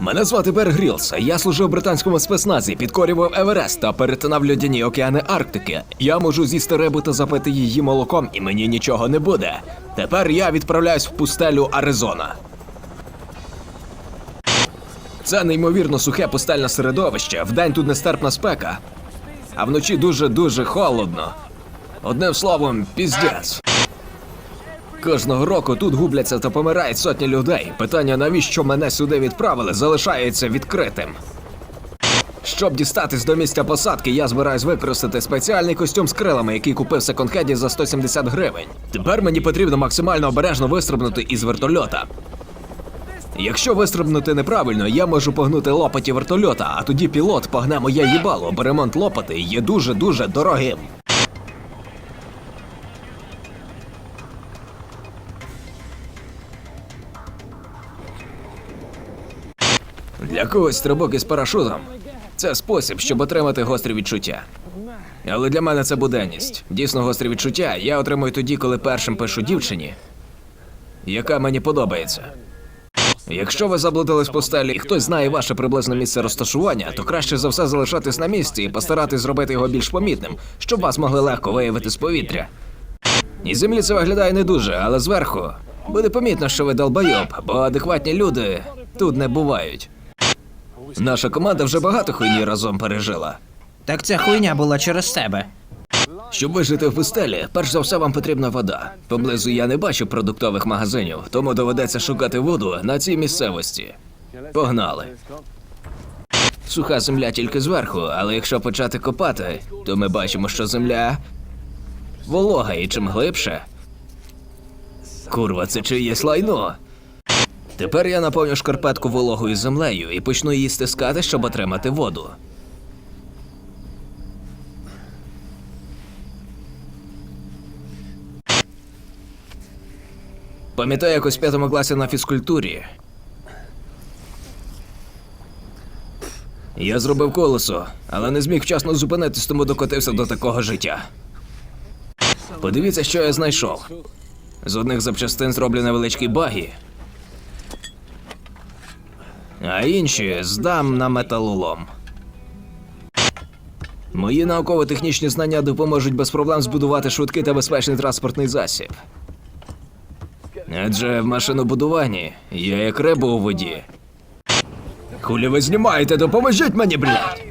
Мене звати Бер Грілс. Я служив британському спецназі, підкорював Еверест та перетинав льодяні океани Арктики. Я можу з'їсти рибу та запити її молоком, і мені нічого не буде. Тепер я відправляюсь в пустелю Аризона. Це неймовірно сухе пустельне середовище. Вдень тут нестерпна спека, а вночі дуже-дуже холодно. Одним словом, піздець. Кожного року тут губляться та помирають сотні людей. Питання, навіщо мене сюди відправили, залишається відкритим. Щоб дістатись до місця посадки, я збираюсь використати спеціальний костюм з крилами, який купив в секонд-хенді за 170 гривень. Тепер мені потрібно максимально обережно вистрибнути із вертольота. Якщо вистрибнути неправильно, я можу погнути лопаті вертольота, а тоді пілот погне моє їбало, бо ремонт лопати є дуже-дуже дорогим. Для когось стрибок із парашутом це спосіб, щоб отримати гострі відчуття. Але для мене це буденність. Дійсно гострі відчуття я отримую тоді, коли першим пишу дівчині, яка мені подобається. Якщо ви заблудились в постелі і хтось знає ваше приблизне місце розташування, то краще за все залишатись на місці і постаратись зробити його більш помітним, щоб вас могли легко виявити з повітря. Із землі це виглядає не дуже, але зверху буде помітно, що ви долбойоб, бо адекватні люди тут не бувають. Наша команда вже багато хуйні разом пережила. Так ця хуйня була через тебе. Щоб вижити в пустелі, перш за все вам потрібна вода. Поблизу я не бачу продуктових магазинів, тому доведеться шукати воду на цій місцевості. Погнали. Суха земля тільки зверху, але якщо почати копати, то ми бачимо, що земля волога і чим глибше. Курва, це чиєсь лайно. Тепер я наповню шкарпетку вологою землею і почну її стискати, щоб отримати воду. Пам'ятаю, якось в п'ятому класі на фізкультурі. Я зробив колесо, але не зміг вчасно зупинитись, тому докотився до такого життя. Подивіться, що я знайшов. З одних запчастин зроблю невеличкі баги, а інші здам на металолом. Мої науково-технічні знання допоможуть без проблем збудувати швидкий та безпечний транспортний засіб. Адже в машинобудуванні я як риба у воді. Хулі ви знімаєте, допоможіть мені, блядь!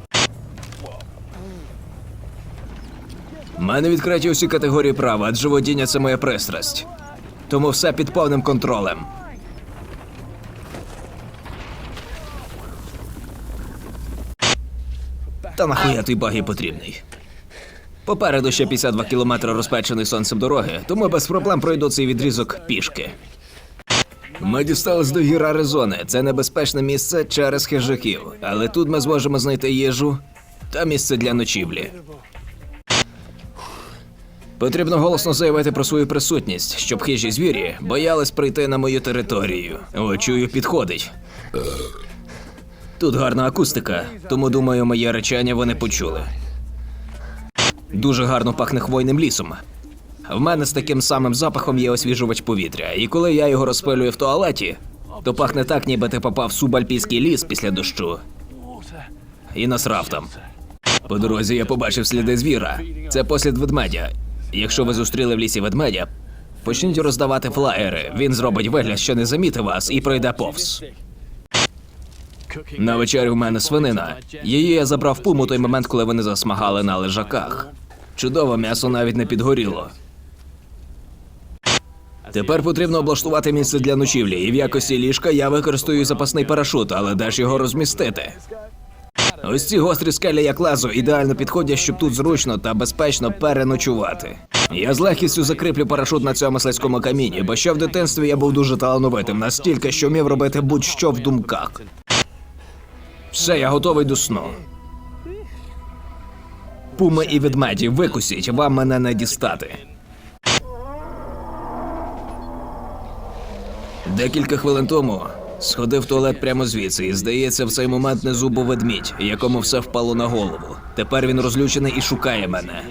Мене відкриті усі категорії права, адже водіння це моя пристрасть. Тому все під повним контролем. Та нахуя той багі потрібний? Попереду ще 52 кілометри розпечений сонцем дороги, тому без проблем пройду цей відрізок пішки. Ми дістались до гір Аризони. Це небезпечне місце через хижаків, але тут ми зможемо знайти їжу та місце для ночівлі. Потрібно голосно заявити про свою присутність, щоб хижі звірі боялись прийти на мою територію. О, чую, підходить. Тут гарна акустика, тому думаю, моє речання вони почули. Дуже гарно пахне хвойним лісом. В мене з таким самим запахом є освіжувач повітря, і коли я його розпилюю в туалеті, то пахне так, ніби ти попав в субальпійський ліс після дощу. І насрав там. По дорозі я побачив сліди звіра. Це послід ведмедя. Якщо ви зустріли в лісі ведмедя, почніть роздавати флаєри. Він зробить вигляд, що не замітив вас, і пройде повз. На вечерю в мене свинина. Її я забрав пуму той момент, коли вони засмагали на лежаках. Чудово, м'ясо навіть не підгоріло. Тепер потрібно облаштувати місце для ночівлі, і в якості ліжка я використаю запасний парашут, але де ж його розмістити? Ось ці гострі скелі, як лезо, ідеально підходять, щоб тут зручно та безпечно переночувати. Я з легкістю закріплю парашут на цьому слизькому каміні, бо ще в дитинстві я був дуже талановитим, настільки, що вмів робити будь-що в думках. Все, я готовий до сну. Пуми і ведмеді, викусіть, вам мене не дістати. Декілька хвилин тому сходив в туалет прямо звідси, і здається, в цей момент внизу був ведмідь, якому все впало на голову. Тепер він розлючений і шукає мене.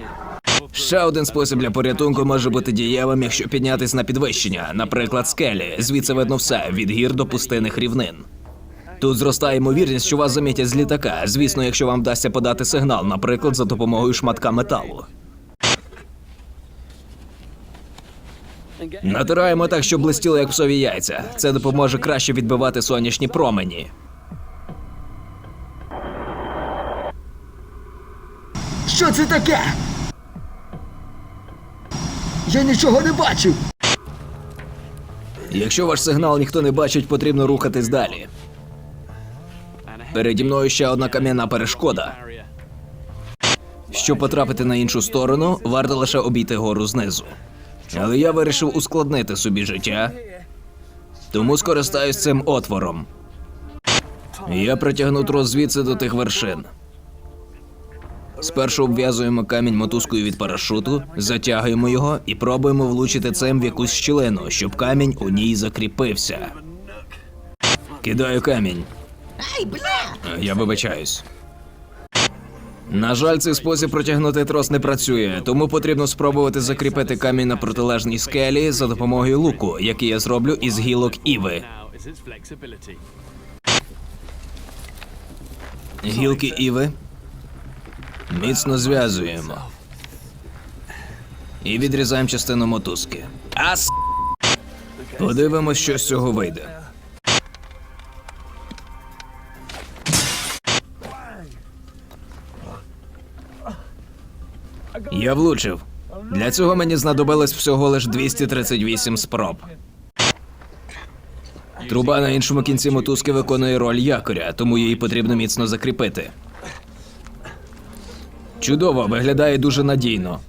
Ще один спосіб для порятунку може бути дієвим, якщо піднятись на підвищення, наприклад, скелі. Звідси видно все від гір до пустинних рівнин. Тут зростає ймовірність, що вас замітять з літака. Звісно, якщо вам вдасться подати сигнал, наприклад, за допомогою шматка металу. Натираємо так, щоб блистіло як псові яйця. Це допоможе краще відбивати сонячні промені. Що це таке? Я нічого не бачив. Якщо ваш сигнал ніхто не бачить, потрібно рухатись далі. Переді мною ще одна кам'яна перешкода. Щоб потрапити на іншу сторону, варто лише обійти гору знизу. Але я вирішив ускладнити собі життя, тому скористаюсь цим отвором. Я притягну трос звідси до тих вершин. Спершу обв'язуємо камінь мотузкою від парашуту, затягуємо його і пробуємо влучити цим в якусь щілину, щоб камінь у ній закріпився. Кидаю камінь. Ай, бля! Я вибачаюсь. На жаль, цей спосіб протягнути трос не працює, тому потрібно спробувати закріпити камінь на протилежній скелі за допомогою луку, який я зроблю із гілок іви. Гілки іви. Міцно зв'язуємо. І відрізаємо частину мотузки. Ас! Подивимось, що з цього вийде. Я влучив. Для цього мені знадобилось всього лиш 238 спроб. Труба на іншому кінці мотузки виконує роль якоря, тому її потрібно міцно закріпити. Чудово, виглядає дуже надійно.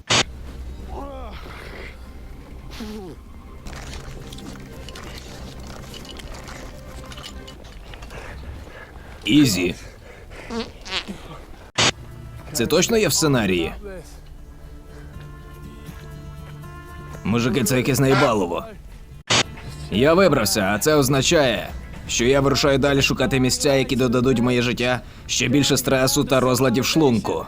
Ізі. Це точно є в сценарії? Мужики, це якесь наїбалово. Я вибрався, а це означає, що я вирушаю далі шукати місця, які додадуть моє життя ще більше стресу та розладів шлунку.